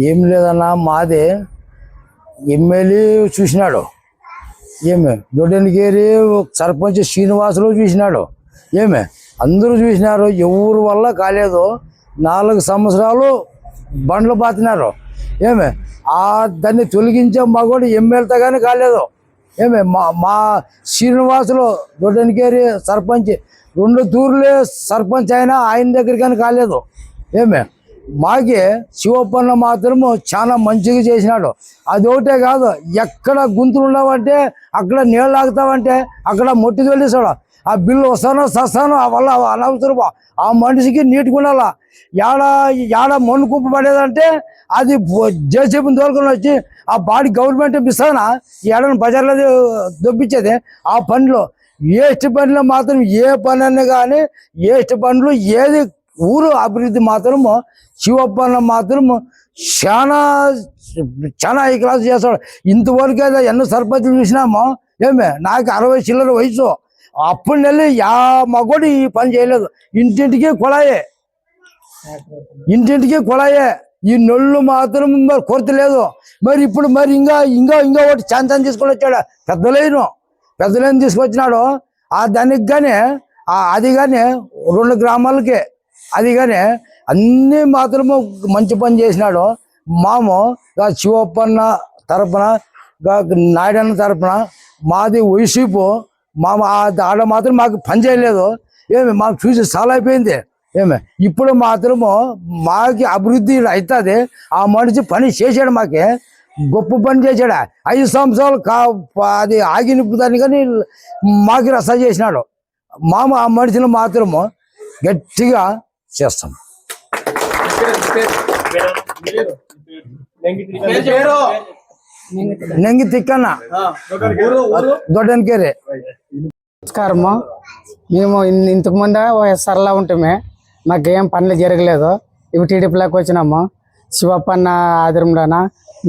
ఏం లేదన్నా మాది ఎమ్మెల్యే చూసినాడు. ఏమి? దొడ్డనికేరి సర్పంచ్ శ్రీనివాసులు చూసినాడు. ఏమి? అందరూ చూసినారు. ఎవరు వల్ల కాలేదు. నాలుగు సంవత్సరాలు బండ్లు పాతినారు. ఏమి? ఆ దాన్ని తొలగించే మగోడు ఎమ్మెల్యేతో కానీ కాలేదు. ఏమి? మా మా శ్రీనివాసులు దొడ్డనికేరి సర్పంచ్ రెండు తూర్లే సర్పంచ్ అయినా ఆయన దగ్గర కానీ కాలేదు. ఏమే? మాకి శివప్పన్న మాత్రము చాలా మంచిగా చేసినాడు. అది ఒకటే కాదు ఎక్కడ గుంతులు ఉన్నావంటే అక్కడ నీళ్ళు ఆగుతావంటే అక్కడ మొట్టి తొలిస్తాడు. ఆ బిల్లు వస్తానో సస్తానో ఆ వల్ల అనవసరం. ఆ మనిషికి నీటిగా ఉండాల ఏడ యాడ మన్ను కుప్ప పడేదంటే అది జేసీబీని తోలుకొని వచ్చి ఆ బాడీ గవర్నమెంట్ ఇస్తానా? ఏడని బజార్లో దొప్పించేది ఆ పనిలో. ఏస్ట్ పనిలో మాత్రం ఏ పని అన్నా కానీ ఏస్ట్ పనులు ఏది ఊరు అభివృద్ధి మాత్రము శివప్పన్న మాత్రము చాలా చాలా ఈ క్లాస్ చేస్తాడు. ఇంతవరకు అయితే ఎన్నో సర్పంచులు చూసినామో ఏమే? నాకు అరవై చిల్లర వయసు. అప్పటి నెల యా మగోడు ఈ పని చేయలేదు. ఇంటింటికి కుళాయే. ఇంటింటికి కుళాయే. ఈ నొళ్ళు మాత్రం మరి కొరత లేదు మరి ఇప్పుడు మరి ఇంకా ఇంకా ఇంకా ఒకటి చాంతం తీసుకొని వచ్చాడు. పెద్దలేను పెద్దలేని తీసుకొచ్చినాడు. ఆ దానికి కానీ అది కానీ రెండు గ్రామాలకే. అది కానీ అన్ని మాత్రము మంచి పని చేసినాడు. మాము శివప్పన్న తరపున నాయుడన్న తరపున మాది వైసీపు మా ఆడ మాత్రం మాకు పని చేయలేదు. ఏమి మాకు చూసి చాలా అయిపోయింది. ఏమి ఇప్పుడు మాత్రము మాకి అభివృద్ధి అవుతుంది ఆ మనిషి పని చేశాడు మాకి గొప్ప పని చేశాడు. ఐదు సంవత్సరాలు కా అది ఆగి నిప్పుదాన్ని కానీ మాకి రస చేసినాడు. మామ ఆ మనిషిని మాత్రము గట్టిగా చేస్తాం. నెంగి తిక్కన్న. దొడ్డనికేరే. నమస్కారము. మేము ఇంతకు ముందు వైఎస్ఆర్లో ఉంటామే. మాకేం పనులు జరగలేదు. ఇవి టీడీపీలోకి వచ్చినాము. శివప్పన్న ఆదిరంలోన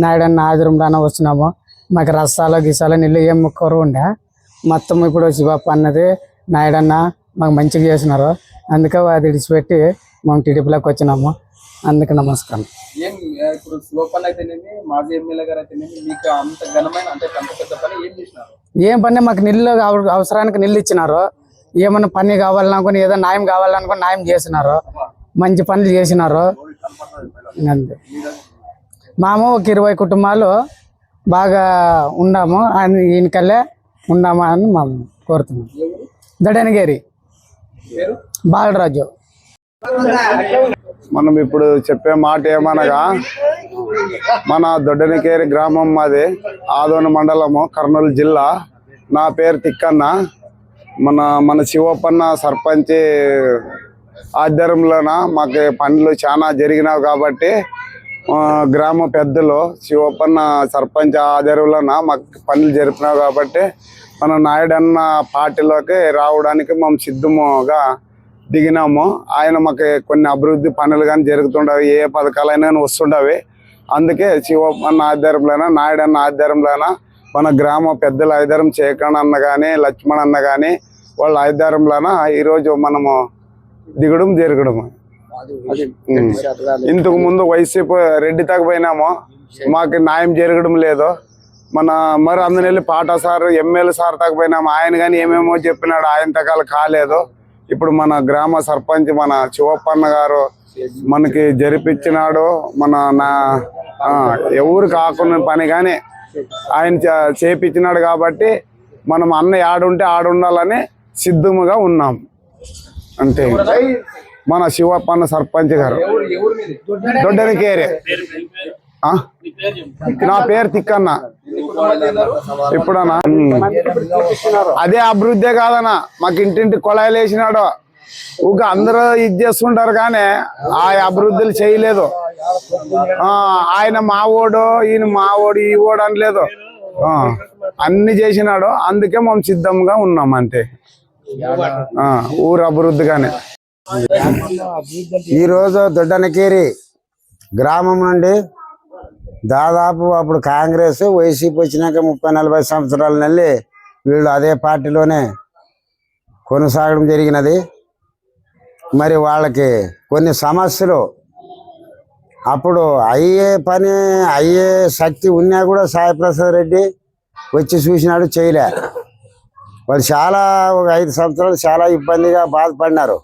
నాయుడన్న ఆదిరంలోన వచ్చినాము మాకు రసాలు గిసాలు నీళ్ళు ఏం కొరవ ఉండే మొత్తం ఇప్పుడు శివప్ప అన్నది నాయుడన్న మాకు మంచిగా చేసినారు. అందుకే అది విడిచిపెట్టి మేము టీడీపీలోకి వచ్చినాము. అందుకు నమస్కారం. ఏం ఆ, ఇప్పుడు శివపన్న అయితేనేమి మాజీ ఎమ్మెల్యే గారు అయితేనేమి మీకు అంత ఘనమైన అంటే అంత పెద్ద పని ఏం చేసినారు? ఏం పని మాకు నీళ్ళు అవ- అవసరానికి నీళ్ళు ఇచ్చినారు. ఏమన్నా పని కావాలనుకుని ఏదో న్యాయం కావాలనుకుని న్యాయం చేసినారు. మంచి పనులు చేసినారు. అంతే. మాము ఒక ఇరవై కుటుంబాలు బాగా ఉన్నాము. ఆయన ఈయనకల్లే ఉన్నామా అని మేము కోరుతున్నాం. దడనగిరి. బాలరాజు. మనం ఇప్పుడు చెప్పే మాట ఏమనగా మన దొడ్డనికేరి గ్రామం మాది ఆదోని మండలము కర్నూలు జిల్లా. నా పేరు తిక్కన్న. మన మన శివప్పన్న సర్పంచ్ ఆధ్వర్యంలోన మాకు పనులు చాలా జరిగినావు కాబట్టి గ్రామ పెద్దలు శివప్పన్న సర్పంచ్ ఆధ్వర్యంలోన మాకు పనులు జరిపినావు కాబట్టి మన నాయుడన్న పార్టీలోకి రావడానికి మేము సిద్ధముగా దిగినాము. ఆయన మాకు కొన్ని అభివృద్ధి పనులు కానీ జరుగుతుండవి ఏ పథకాలైనా వస్తుండవి. అందుకే శివప్పన్న ఆధ్వర్యంలోన నాయుడన్న ఆధ్వర్యంలోన మన గ్రామ పెద్దల ఆధ్వర్యం చేకణ అన్న కానీ లక్ష్మణ్ అన్న కానీ వాళ్ళ ఆధ్వర్యంలోన ఈరోజు మనము దిగడం జరగడం ఉం. ఇంతకు ముందు వైసీపీ రెడ్డి తగ్గపోయినాము మాకు న్యాయం జరగడం లేదు. మన మరి అందులో పాట సార్ ఎమ్మెల్యే సార్ తగ్గపోయినాము ఆయన కానీ ఏమేమో చెప్పినాడు ఆయన తగాలు కాలేదు. ఇప్పుడు మన గ్రామ సర్పంచ్ మన శివప్పన్న గారు మనకి జరిపించినాడు మన నా ఎవరు కాకుండా పని కానీ ఆయన చేపించినాడు కాబట్టి మనం అన్న ఆడుంటే ఆడుండాలని సిద్ధముగా ఉన్నాం. అంతే. మన శివప్పన్న సర్పంచ్ గారు. దొడ్డనికేరే ఆ? నా పేరు తిక్కన్న. ఇప్పుడన్నా? అదే అభివృద్ధే కాదన్నా. మాకు ఇంటింటి కొళాయిలు వేసినాడు. ఊక అందరూ ఇది చేస్తుంటారు కానీ ఆ అభివృద్ధులు చేయలేదు. ఆ, ఆయన మా ఓడు ఈయన మా ఓడు ఈ ఓడు అనలేదు. ఆ, అన్ని చేసినాడు. అందుకే మేము సిద్ధంగా ఉన్నాం అంతే. ఆ, ఊరు అభివృద్ధిగానే ఈరోజు దొడ్డనకేరి గ్రామం నుండి దాదాపు అప్పుడు కాంగ్రెస్ వైసీపీ వచ్చినాక ముప్పై నలభై సంవత్సరాల నెల్లి వీళ్ళు అదే పార్టీలోనే కొనసాగడం జరిగినది. మరి వాళ్ళకి కొన్ని సమస్యలు అప్పుడు అయ్యే పని అయ్యే శక్తి ఉన్నా కూడా సాయిప్రసాద్ రెడ్డి వచ్చి చూసినాడు చేయలే. వాళ్ళు చాలా ఒక ఐదు సంవత్సరాలు చాలా ఇబ్బందిగా బాధపడినారు.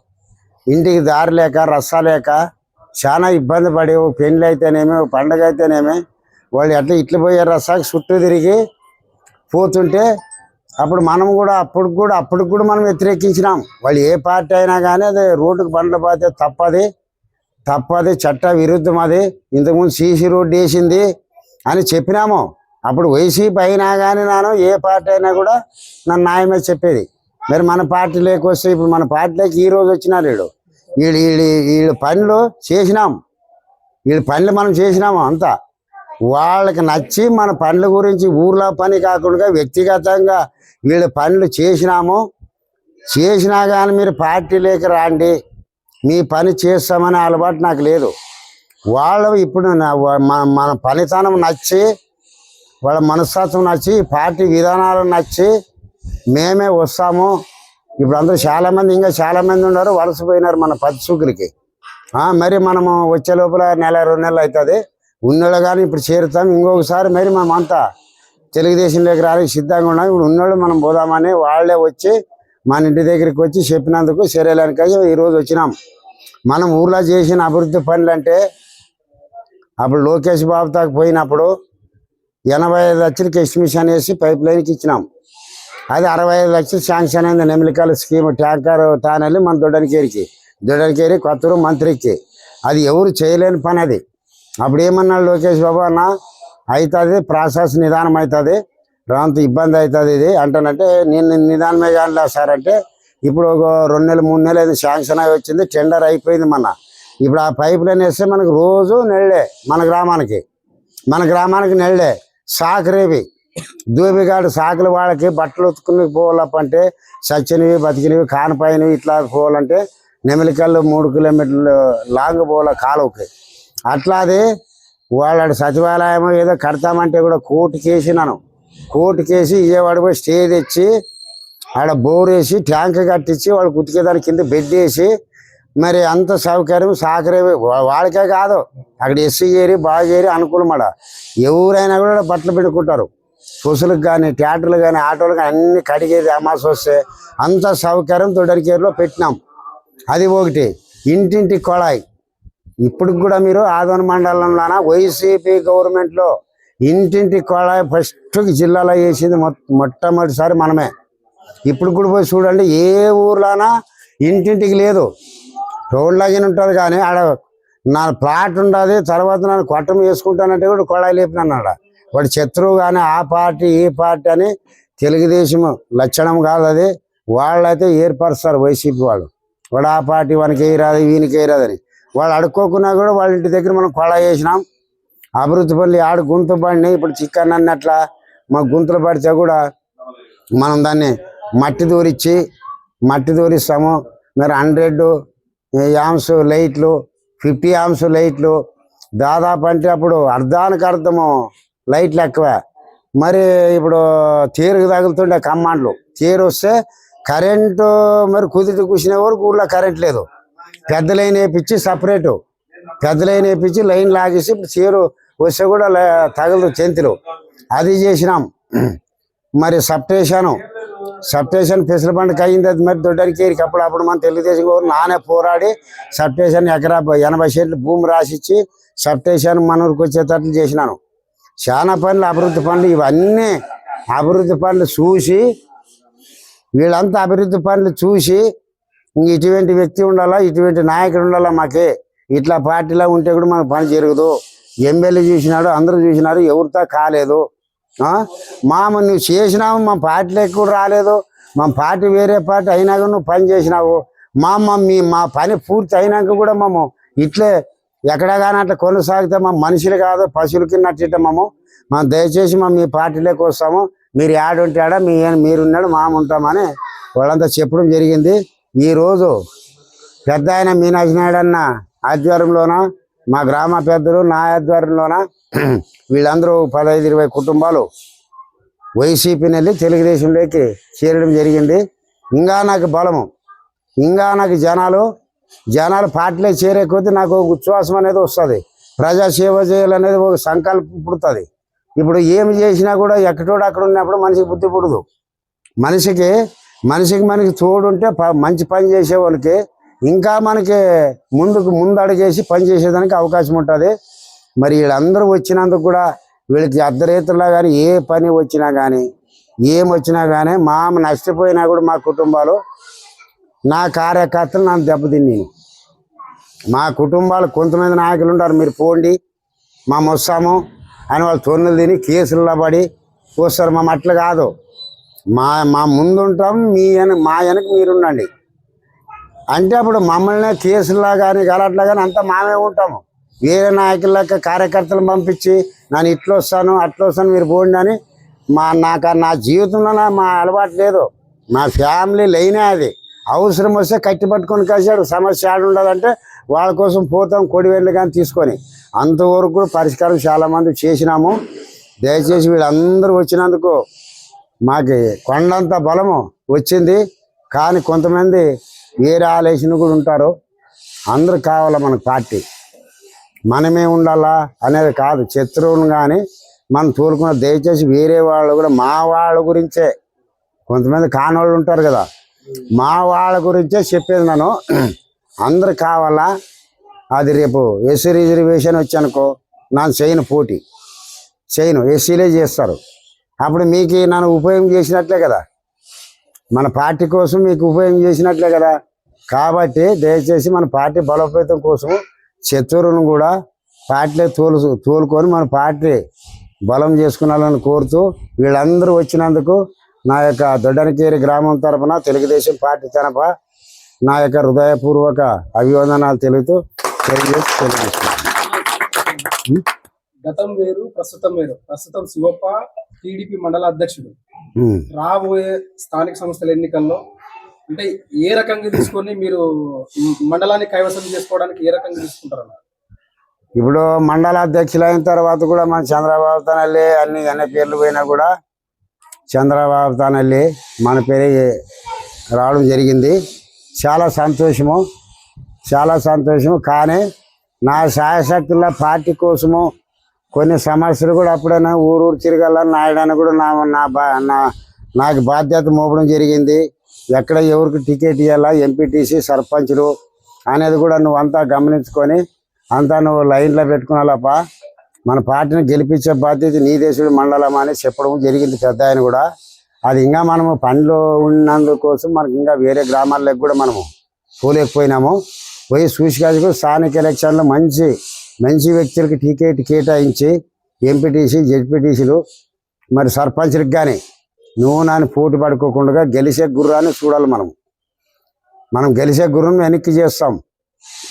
ఇంటికి దారి లేక రస్సా లేక చాలా ఇబ్బంది పడి ఓ పెళ్ళి అయితేనేమి పండగ అయితేనేమి వాళ్ళు ఎట్లా ఇట్లు పోయే రసాకి చుట్టూ తిరిగి పోతుంటే అప్పుడు మనం కూడా అప్పుడు కూడా అప్పుడు కూడా మనం వ్యతిరేకించినాం. వాళ్ళు ఏ పార్టీ అయినా కానీ అది రోడ్డుకు బండ్లు పోతే తప్పది. తప్పది చట్ట విరుద్ధం అది. ఇంతకుముందు సీసీ రోడ్డు వేసింది అని చెప్పినాము. అప్పుడు వైసీపీ అయినా కానీ నేను ఏ పార్టీ అయినా కూడా నన్ను న్యాయమే చెప్పేది. మరి మన పార్టీ వస్తే ఇప్పుడు మన పార్టీలోకి ఈ రోజు వచ్చినారు వీడు వీళ్ళు వీళ్ళు వీళ్ళ పనులు చేసినాం. వీళ్ళ పనులు మనం చేసినాము అంతా. వాళ్ళకి నచ్చి మన పనుల గురించి ఊర్లో పని కాకుండా వ్యక్తిగతంగా వీళ్ళ పనులు చేసినాము. చేసినా కానీ మీరు పార్టీలోకి రాండి. మీ పని చేస్తామనే అలవాటు నాకు లేదు. వాళ్ళు ఇప్పుడు నా- మన- మన పనితనం నచ్చి వాళ్ళ మనస్తత్వం నచ్చి పార్టీ విధానాలు నచ్చి మేమే వస్తాము. ఇప్పుడు అందరూ చాలా మంది ఇంకా చాలా మంది ఉన్నారు వలసపోయినారు మన పత్సుకులకి ఆ, మరి మనము వచ్చే లోపల నెల రెండు నెలలు అవుతుంది ఉన్నోళ్ళు కానీ ఇప్పుడు చేరుతాం. ఇంకొకసారి మరి మనం అంతా తెలుగుదేశంలోకి రానికి సిద్ధంగా ఉన్నాం. ఇప్పుడు ఉన్నోళ్ళు మనం పోదామని వాళ్ళే వచ్చి మన ఇంటి దగ్గరికి వచ్చి చెప్పినందుకు సరేలేనిక ఈరోజు వచ్చినాం. మనం ఊర్లో చేసిన అభివృద్ధి పనులు అంటే అప్పుడు లోకేష్ బాబు తాకు పోయినప్పుడు ఎనభై ఐదు లక్షలకి ఎస్టిమేషన్ వేసి పైప్ లైన్కి ఇచ్చినాం. అది అరవై ఐదు లక్షలు శాంక్షన్ అయింది. నెమిలికల స్కీమ్ ట్యాంకర్ తానెళ్ళి మన దొడ్డనికేరికి. దొడ్డనికేరి కొత్తూరు మంత్రికి. అది ఎవరు చేయలేని పని అది. అప్పుడు ఏమన్నాడు లోకేష్ బాబు అన్న? అవుతుంది ప్రాసెస్ నిదానం అవుతుంది రాంత ఇబ్బంది అవుతుంది ఇది అంటానంటే నేను నిదానమే కానీ సార్ అంటే ఇప్పుడు ఒక రెండు నెలలు మూడు నెలలు అయింది శాంక్షన్ అయి వచ్చింది టెండర్ అయిపోయింది మన ఇప్పుడు ఆ పైప్ లైన్ వేస్తే మనకు రోజు నెళ్ళే మన గ్రామానికి. మన గ్రామానికి నెళ్ళే సాకరేవి దూబిగాడు సాకులు వాళ్ళకి బట్టలు ఉతుకుని పోవాలంటే సచ్చినవి బతికినవి కానపైనవి ఇట్లా పోవాలంటే నెమిలికల్లు మూడు కిలోమీటర్లు లాంగ్ పోవాల కాలువకి. అట్లా అది వాళ్ళ సచివాలయం ఏదో కడతామంటే కూడా కోర్టు కేసినాను కోర్టు కేసి విజయవాడ పోయి స్టే తెచ్చి ఆడ బోర్ వేసి ట్యాంక్ కట్టించి వాళ్ళు కుతికేదాని కింద బెడ్ వేసి మరి అంత సౌకర్యం సాకరేమి వాళ్ళకే కాదు. అక్కడ ఎస్సీ చేరి బాగా ఏరి అనుకూలమడ. ఎవరైనా కూడా బట్టలు పెట్టుకుంటారు బస్సులకు కానీ థియేటర్లు కానీ ఆటోలు కానీ అన్ని కడిగేది అమాస వస్తే అంత సౌకర్యం తొడరికేరులో పెట్టినాం. అది ఒకటి. ఇంటింటి కొళాయి. ఇప్పుడు కూడా మీరు ఆదోని మండలంలోన వైసీపీ గవర్నమెంట్లో ఇంటింటి కొళాయి ఫస్ట్ జిల్లాలో వేసింది మొట్టమొదటిసారి మనమే. ఇప్పుడు కూడా పోయి చూడండి ఏ ఊర్లోనా ఇంటింటికి లేదు. రోడ్లాగిన ఉంటుంది కానీ ఆడ నా ప్లాట్ ఉండదు తర్వాత నన్ను కొట్టం వేసుకుంటానంటే కూడా కొళాయి లేపినాడు వాడు శత్రువు కానీ ఆ పార్టీ ఈ పార్టీ అని తెలుగుదేశం లక్షణం కాదు అది. వాళ్ళైతే ఏర్పరుస్తారు వైసీపీ వాళ్ళు. వాడు ఆ పార్టీ వానికి వేయరాదు వీనికి వేయరాదని వాళ్ళు అడుక్కోకున్నా కూడా వాళ్ళ ఇంటి దగ్గర మనం కొళ వేసినాం. అభివృద్ధి పనులు ఆడు గుంత పడినాయి. ఇప్పుడు చికెన్ అన్నట్లా మా గుంతలు పడితే కూడా మనం దాన్ని మట్టి దూరిచ్చి మట్టి దూరిస్తాము. మరి హండ్రెడ్ యామ్స్ లైట్లు ఫిఫ్టీ యామ్స్ లైట్లు దాదాపు అంటే అప్పుడు అర్ధానికి అర్థము లైట్లు ఎక్కువ మరి ఇప్పుడు తీరుకు తగులుతుండే కమాండ్లు. తీరు వస్తే కరెంటు మరి కుదిరి కూర్చునే వరకు ఊళ్ళో కరెంట్ లేదు. పెద్ద లైన్ వేయించి సపరేటు. పెద్ద లైన్ వేపించి లైన్ లాగేసి ఇప్పుడు చీరు వస్తే కూడా లే- తగలదు చెంతులు. అది చేసినాం. మరి సబ్స్టేషన్ సప్టేషన్ పెసల పండుగ అయింది అది మరి దొడ్డరికి అప్పుడు అప్పుడు మన తెలుగుదేశం గారు నానే పోరాడి సబ్టేషన్ ఎకరా ఎనభై సెంట్లు భూమి రాసిచ్చి సప్టేషన్ మన ఊరికి వచ్చేటట్లు చేసినాను. చాలా పనులు అభివృద్ధి పనులు ఇవన్నీ అభివృద్ధి పనులు చూసి వీళ్ళంతా అభివృద్ధి పనులు చూసి ఇటువంటి వ్యక్తి ఉండాలా ఇటువంటి నాయకుడు ఉండాలా మాకే? ఇట్లా పార్టీలా ఉంటే కూడా మనకు పని జరగదు. ఎమ్మెల్యే చూసినాడు అందరూ చూసినారు ఎవరితో కాలేదు. ఆ? మామ నువ్వు చేసినావు మా పార్టీలోకి కూడా రాలేదు మా పార్టీ వేరే పార్టీ అయినాక నువ్వు పని చేసినావు. మా మీ మా పని పూర్తి అయినాక కూడా మేము ఇట్లే ఎక్కడ కానీ అట్లా కొనసాగితే మా మనుషులు కాదు పశువుల కింద అట్ట మేము దయచేసి మా మీ పార్టీలోకి వస్తాము. మీరు యాడుంటాడా ఆడ మీ మీరున్నాడు మాము ఉంటామని వాళ్ళంతా చెప్పడం జరిగింది. ఈరోజు రోజు పెద్ద ఆయన మీనాక్షి నాయుడు అన్న ఆధ్వర్యంలోన మా గ్రామ పెద్దలు నా ఆధ్వర్యంలోన వీళ్ళందరూ పదహైదు ఇరవై కుటుంబాలు వైసీపీని వెళ్ళి తెలుగుదేశంలోకి చేరడం జరిగింది. ఇంకా నాకు బలము. ఇంకా నాకు జనాలు జనాలు పార్టీలో చేరే కొద్దీ నాకు ఉచ్ఛ్వాసం అనేది వస్తుంది. ప్రజా సేవ చేయాలనేది ఒక సంకల్పం పుడుతుంది. ఇప్పుడు ఏమి చేసినా కూడా ఎక్కడోడు అక్కడ ఉన్నప్పుడు మనిషికి బుద్ధి పుడదు. మనిషికి మనిషికి మనకి తోడుంటే ప- మంచి పని చేసే వాళ్ళకి ఇంకా మనకి ముందుకు ముందు అడిగేసి పని చేసేదానికి అవకాశం ఉంటుంది. మరి వీళ్ళందరూ వచ్చినందుకు కూడా వీళ్ళకి అర్ధరేతుల్లో కానీ ఏ పని వచ్చినా కానీ ఏం వచ్చినా కానీ మా నష్టపోయినా కూడా మా కుటుంబాలు నా కార్యకర్తలు నన్ను దెబ్బతిని. మా కుటుంబాలు కొంతమంది నాయకులు ఉంటారు మీరు పోండి మా వస్తాము అని వాళ్ళు తొన్నులు తిని కేసుల్లో పడి వస్తారు మా అట్లా కాదు. మా మా ముందు ఉంటాము మీ వెన మా వెనక మీరు ఉండండి అంటే అప్పుడు మమ్మల్ని కేసుల్లో కానీ గలట్లా కానీ అంతా మామే ఉంటాము. వేరే నాయకులకి కార్యకర్తలు పంపించి నేను ఇట్లా వస్తాను అట్లా వస్తాను మీరు పోండి అని మా నాకు నా జీవితంలో మా అలవాటు లేదు. మా ఫ్యామిలీ లైనే అది. అవసరం వస్తే కట్టి పట్టుకొని కాసాడు సమస్య ఆడ ఉండదంటే వాళ్ళ కోసం పోతాం కొడివేళ్ళు కానీ తీసుకొని. అంతవరకు కూడా పరిష్కారం చాలామంది చేసినాము. దయచేసి వీళ్ళందరూ వచ్చినందుకు మాకు కొండంత బలము వచ్చింది. కానీ కొంతమంది వేరే ఆలోచన కూడా ఉంటారు. అందరూ కావాలా మన పార్టీ? మనమే ఉండాలా అనేది కాదు. శత్రువులు కానీ మనం తోలుకున్న దయచేసి వేరే వాళ్ళు కూడా మా వాళ్ళ గురించే. కొంతమంది కానోళ్ళు ఉంటారు కదా. మా వాళ్ళ గురించే చెప్పేది నన్ను. అందరు కావాలా? అది రేపు ఎస్సీ రిజర్వేషన్ వచ్చానుకో నన్ను చేయను పోటీ. చేయను ఎస్సీలే చేస్తారు. అప్పుడు మీకు నన్ను ఉపయోగం చేసినట్లే కదా. మన పార్టీ కోసం మీకు ఉపయోగం చేసినట్లే కదా. కాబట్టి దయచేసి మన పార్టీ బలోపేతం కోసం శత్రువులను కూడా పార్టీలో తోలు తోలుకొని మన పార్టీ బలం చేసుకున్నాలని కోరుతూ వీళ్ళందరూ వచ్చినందుకు నా యొక్క దొడ్డనకేరి గ్రామం తరపున తెలుగుదేశం పార్టీ తరఫ నా యొక్క హృదయపూర్వక అభివందనాలు తెలుగుతూ తెలియజేసి తెలియజేస్తున్నాను. గతం వేరు ప్రస్తుతం వేరు. ప్రస్తుతం శివప్ప టీడీపీ మండల అధ్యక్షుడు. రాబోయే స్థానిక సంస్థల ఎన్నికల్లో అంటే ఏ రకంగా తీసుకొని మీరు మండలాన్ని కైవసం చేసుకోవడానికి ఏ రకంగా తీసుకుంటారన్నారు ఇప్పుడు మండల అధ్యక్షులు అయిన తర్వాత కూడా మన చంద్రబాబు తనల్లి అన్ని అన్ని పేర్లు పోయినా కూడా చంద్రబాబు తనల్లి మన పేరు రావడం జరిగింది. చాలా సంతోషము. చాలా సంతోషము. కానీ నా శాయశక్తుల పార్టీ కోసము కొన్ని సమస్యలు కూడా అప్పుడైనా ఊరూరు తిరగాలని నాయడానికి కూడా నా నా బా నా నాకు బాధ్యత మోపడం జరిగింది. ఎక్కడ ఎవరికి టికెట్ ఇవ్వాలా ఎంపీటీసీ సర్పంచులు అనేది కూడా నువ్వు అంతా గమనించుకొని అంతా నువ్వు లైన్లో పెట్టుకున్నాలప్ప. మన పార్టీని గెలిపించే బాధ్యత నీ దేశుడు మండలం అని చెప్పడం జరిగింది పెద్ద ఆయన కూడా. అది ఇంకా మనము పనిలో ఉన్నందుకోసం మనకి ఇంకా వేరే గ్రామాలకు కూడా మనము పోలేకపోయినాము. పోయి చూసి కాదు స్థానిక ఎలక్షన్లో మంచి మంచి వ్యక్తులకి టికెట్ కేటాయించి ఎంపీటీసీ జెడ్పీటీసీలు మరి సర్పంచ్లకు కానీ నువ్వు నాని పోటీ పడుకోకుండా గెలిచే గుర్రాన్ని చూడాలి మనం మనం గెలిచే గుర్రం వెనక్కి చేస్తాం.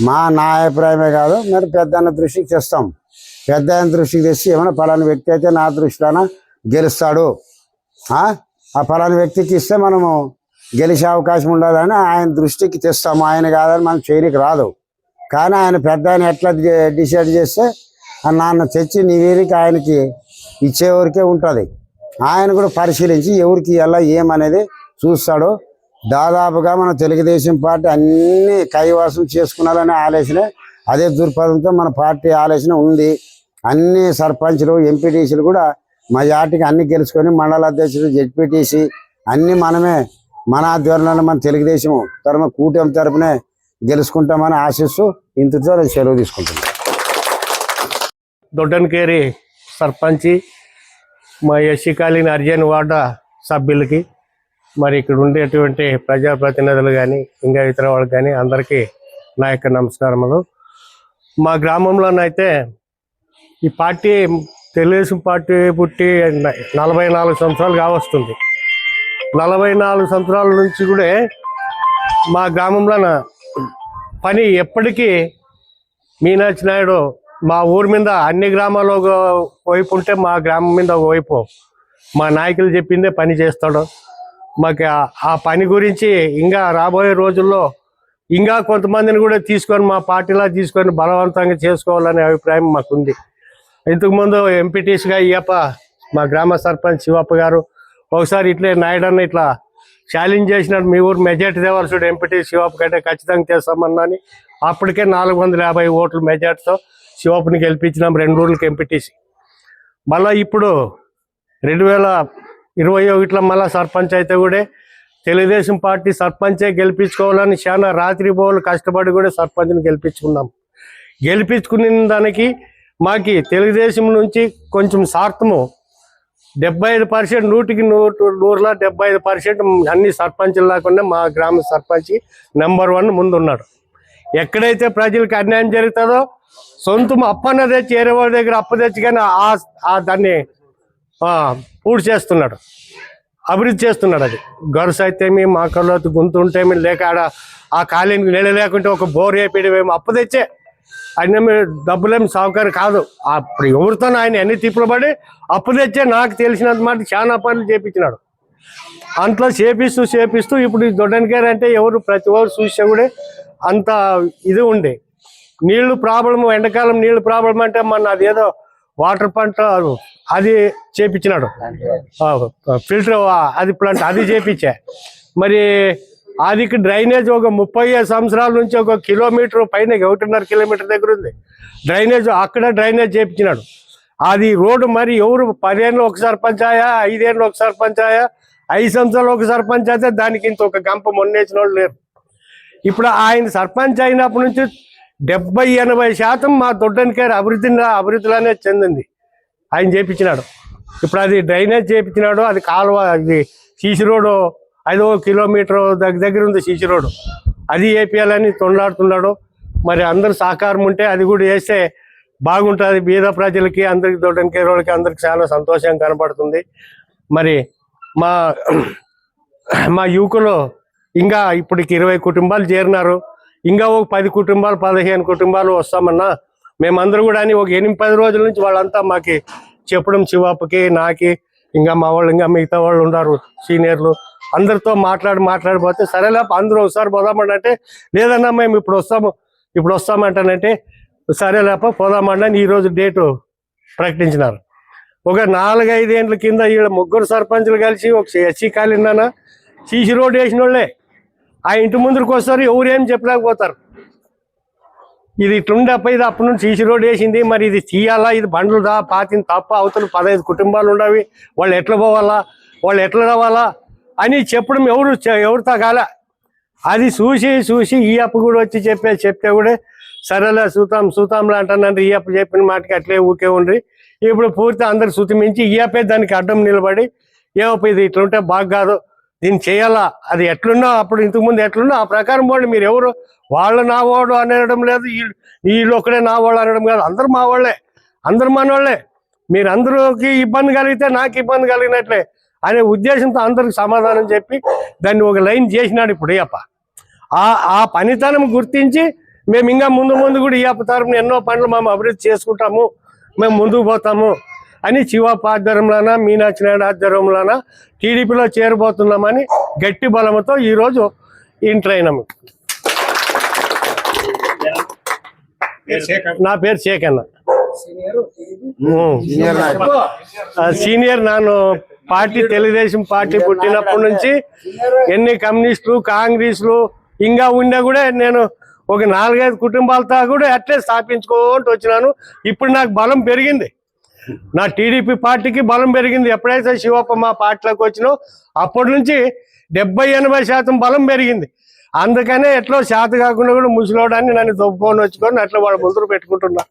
మా నా అభిప్రాయమే కాదు మరి పెద్దన్న దృష్టికి చేస్తాం. పెద్ద ఆయన దృష్టికి తెచ్చి ఏమైనా ఫలాని వ్యక్తి అయితే నా దృష్టిలోన గెలుస్తాడు. ఆ? ఆ ఫలాని వ్యక్తికి ఇస్తే మనము గెలిచే అవకాశం ఉండదని ఆయన దృష్టికి తెస్తాము. ఆయన కాదని మనం చేయనికి రాదు. కానీ ఆయన పెద్ద ఆయన ఎట్లా డిసైడ్ చేస్తే ఆ నాన్న తెచ్చి నీ వీరికి ఆయనకి ఇచ్చేవరకే ఉంటుంది. ఆయన కూడా పరిశీలించి ఎవరికి ఎలా ఏమనేది చూస్తాడు. దాదాపుగా మన తెలుగుదేశం పార్టీ అన్ని కైవాసం చేసుకున్నారనే ఆలోచన అదే దృక్పథంతో మన పార్టీ ఆలోచన ఉంది. అన్ని సర్పంచ్లు ఎంపీటీసీలు కూడా మజార్టీకి అన్ని గెలుచుకొని మండల అధ్యక్షుడు జెడ్పీటీసీ అన్ని మనమే మన ఆధ్వర్యంలో మన తెలుగుదేశం తరమ కూటమి తరపునే గెలుచుకుంటామని ఆశిస్తూ ఇంతతో నేను సెలవు తీసుకుంటున్నాను దొడ్డనకేరి సర్పంచి మా ఎస్సీ కాలనీ అర్జన్ వార్డ సభ్యులకి మరి ఇక్కడ ఉండేటువంటి ప్రజాప్రతినిధులు కానీ ఇంకా ఇతర వాళ్ళకి కానీ అందరికీ నా యొక్క నమస్కారములు. మా గ్రామంలోనైతే ఈ పార్టీ తెలుగుదేశం పార్టీ పుట్టి నలభై నాలుగు సంవత్సరాలు కావస్తుంది. నలభై నాలుగు సంవత్సరాల నుంచి కూడా మా గ్రామంలో పని ఎప్పటికీ మీనాక్షి నాయుడు మా ఊరి మీద అన్ని గ్రామాల్లో వైపు ఉంటే మా గ్రామం మీద ఒకవైపు మా నాయకులు చెప్పిందే పని చేస్తాడు. మాకు ఆ- పని గురించి ఇంకా రాబోయే రోజుల్లో ఇంకా కొంతమందిని కూడా తీసుకొని మా పార్టీలా తీసుకొని బలవంతంగా చేసుకోవాలనే అభిప్రాయం మాకుంది. ఇంతకుముందు ఎంపీటీసీగా అయ్యప్ప మా గ్రామ సర్పంచ్ శివప్ప గారు ఒకసారి ఇట్లే నాయుడన్న ఇట్లా ఛాలెంజ్ చేసినాడు. మీ ఊరు మెజార్టీ దేవరసుడు ఎంపీటీ శివప్ప కంటే ఖచ్చితంగా చేస్తామన్నా అని అప్పటికే నాలుగు వందల యాభై ఓట్ల మెజార్టీతో శివప్పని గెలిపించినాం రెండు ఊర్లకి ఎంపీటీసీ మళ్ళీ ఇప్పుడు రెండు వేల ఇరవై ఒకటిలో మళ్ళీ సర్పంచ్ అయితే కూడా తెలుగుదేశం పార్టీ సర్పంచే గెలిపించుకోవాలని చాలా రాత్రి పోలు కష్టపడి కూడా సర్పంచ్ని గెలిపించుకున్నాం. గెలిపించుకున్న దానికి మాకి తెలుగుదేశం నుంచి కొంచెం సార్థము. డెబ్బై ఐదు పర్సెంట్ నూటికి నూరు నూరులో డెబ్బై ఐదు పర్సెంట్ అన్ని సర్పంచులు లేకుండా మా గ్రామ సర్పంచ్ నెంబర్ వన్ ముందున్నాడు. ఎక్కడైతే ప్రజలకు అన్యాయం జరుగుతుందో సొంతం అప్పన్న తెచ్చి ఏరేవాడి దగ్గర అప్పు తెచ్చి కానీ ఆ ఆ దాన్ని పూడి పూర్తి చేస్తున్నాడు. అభివృద్ధి చేస్తున్నాడు అది. గరుసు అయితేమి మా కళ్ళతో గుంత ఉంటేమి లేక ఆడ ఆ ఖాళీని నీళ్ళ లేకుంటే ఒక బోర్ వేపేయడం అప్పు తెచ్చే ఆయన డబ్బులేమి సౌకర్యం కాదు. అప్పుడు ఎవరితో ఆయన ఎన్ని తిప్పులు పడి అప్పు తెచ్చే నాకు తెలిసినంత మాట చాలా పనులు చేపించినాడు. అంట్లో చేపిస్తూ చేపిస్తూ ఇప్పుడు ఈ దొడ్డనికారు అంటే ఎవరు ప్రతి ఒక్కరు చూసే కూడా అంత ఇది ఉండే. నీళ్ళు ప్రాబ్లం ఎండాకాలం నీళ్ళు ప్రాబ్లం అంటే మన అదేదో వాటర్ పంట అది చేపించినాడు. ఫిల్టర్ అది ప్లాంట్ అది చేపించా. మరి ఆదికి డ్రైనేజ్ ఒక ముప్పై సంవత్సరాల నుంచి ఒక కిలోమీటర్ పైన ఒకటిన్నర కిలోమీటర్ దగ్గర ఉంది. డ్రైనేజ్ అక్కడ డ్రైనేజ్ చేపించినాడు అది రోడ్డు మరి ఎవరు పదేళ్ళు ఒక సర్పంచ్ ఆయా ఐదేళ్ళు ఒక సర్పంచ్ ఆయా ఐదు సంవత్సరాలు ఒక సర్పంచ్ అయితే దానికి ఇంత ఒక గంప మొన్నేసిన వాళ్ళు లేరు. ఇప్పుడు ఆయన సర్పంచ్ అయినప్పటి నుంచి డెబ్బై ఎనభై శాతం మా దొడ్డనికారు అభివృద్ధి అభివృద్ధిలోనే చెందింది. ఆయన చేపించినాడు ఇప్పుడు అది డ్రైనేజ్ చేపించినాడు అది కాలువ అది సీసీ రోడ్డు ఐదో కిలోమీటర్ దగ్గర దగ్గర ఉంది సీసీ రోడ్డు. అది వేపియాలని తొండాడుతున్నాడు. మరి అందరు సహకారం ఉంటే అది కూడా వేస్తే బాగుంటుంది. బీద ప్రజలకి అందరికి దొడ్డనికే వాళ్ళకి అందరికి చాలా సంతోషం కనపడుతుంది. మరి మా మా యువకులు ఇంకా ఇప్పటికి ఇరవై కుటుంబాలు చేరినారు. ఇంకా ఒక పది కుటుంబాలు పదిహేను కుటుంబాలు వస్తామన్నా మేమందరూ కూడా అని ఒక ఎనిమిది పది రోజుల నుంచి వాళ్ళంతా మాకి చెప్పడం శివాపకి నాకి ఇంకా మా వాళ్ళు ఇంకా మిగతా వాళ్ళు ఉన్నారు సీనియర్లు. అందరితో మాట్లాడి మాట్లాడిపోతే సరేలే అందరూ ఒకసారి పోదామంటే అంటే లేదన్నా మేము ఇప్పుడు వస్తాము ఇప్పుడు వస్తామంటానంటే సరేలేప పోదామంటే ఈరోజు డేటు ప్రకటించినారు. ఒక నాలుగైదేండ్ల కింద ఈడ ముగ్గురు సర్పంచులు కలిసి ఒక ఎస్సీ కాలిన్నానా సీసీ రోడ్డు వేసిన వాళ్ళే ఆ ఇంటి ముందరికి వస్తారు ఎవరు ఏం చెప్పలేకపోతారు. ఇది ఇట్లుండే అప్ప ఇది అప్పటి నుంచి సీసీ రోడ్ వేసింది. మరి ఇది తీయాలా? ఇది బండ్లు దా పాతిన తప్ప అవతల పదహైదు కుటుంబాలు ఉండవి. వాళ్ళు ఎట్లా పోవాలా? వాళ్ళు ఎట్లా రావాలా? అని చెప్పడం ఎవరు ఎవరితో కాల అది చూసి చూసి ఈ అప్ప కూడా వచ్చి చెప్పే చెప్తే కూడా సరేలే సూతాం సూతాంలా అంటున్నాను ఈ అప్ప చెప్పిన మాటకి అట్లే ఊకే ఉండ్రి. ఇప్పుడు పూర్తి అందరు శృతి మించి ఈ అప్పే దానికి అడ్డం నిలబడి ఏమప్ప ఇది ఇట్లుంటే బాగా కాదు. దీన్ని చేయాలా? అది ఎట్లున్నా అప్పుడు ఇంతకు ముందు ఎట్లున్నా ఆ ప్రకారం పోండి మీరు ఎవరు? వాళ్ళు నా వాడు అనడం లేదు. వీళ్ళు ఒక్కడే నా వాళ్ళు అనడం కాదు. అందరు మా వాళ్ళే. అందరు మన వాళ్ళే మీరు అందరికి ఇబ్బంది కలిగితే నాకు ఇబ్బంది కలిగినట్లే. అనే ఉద్దేశంతో అందరికి సమాధానం చెప్పి దాన్ని ఒక లైన్ చేసినాడు ఇప్పుడు అప్ప ఆ ఆ పనితనం గుర్తించి మేము ఇంకా ముందు ముందు కూడా ఈ అప్ప తరపున ఎన్నో పనులు మేము అభివృద్ధి చేసుకుంటాము మేము ముందుకు పోతాము అని శివప్ప ఆధ్వర్యంలోన మీనాక్షి నాయుడు ఆధ్వర్యంలోన టీడీపీలో చేరబోతున్నామని గట్టి బలముతో ఈరోజు ఎంటర్ అయినాము. నా పేరు శేఖన్న సీనియర్ నాను పార్టీ తెలుగుదేశం పార్టీ పుట్టినప్పటి నుంచి ఎన్ని కమ్యూనిస్టులు కాంగ్రెస్లు ఇంకా ఉన్నా కూడా నేను ఒక నాలుగైదు కుటుంబాలతో కూడా అట్లే స్థాపించుకుంటూ వచ్చినాను. ఇప్పుడు నాకు బలం పెరిగింది. నా టీడీపీ పార్టీకి బలం పెరిగింది. ఎప్పుడైతే శివప్ప మా పార్టీలోకి వచ్చినో అప్పటి నుంచి డెబ్బై ఎనభై శాతం బలం పెరిగింది. అందుకనే ఎట్లో శాత కాకుండా కూడా ముసలోడాన్ని నన్ను దొబ్బుకొని వచ్చుకొని అట్లా వాడు ముందు పెట్టుకుంటున్నా.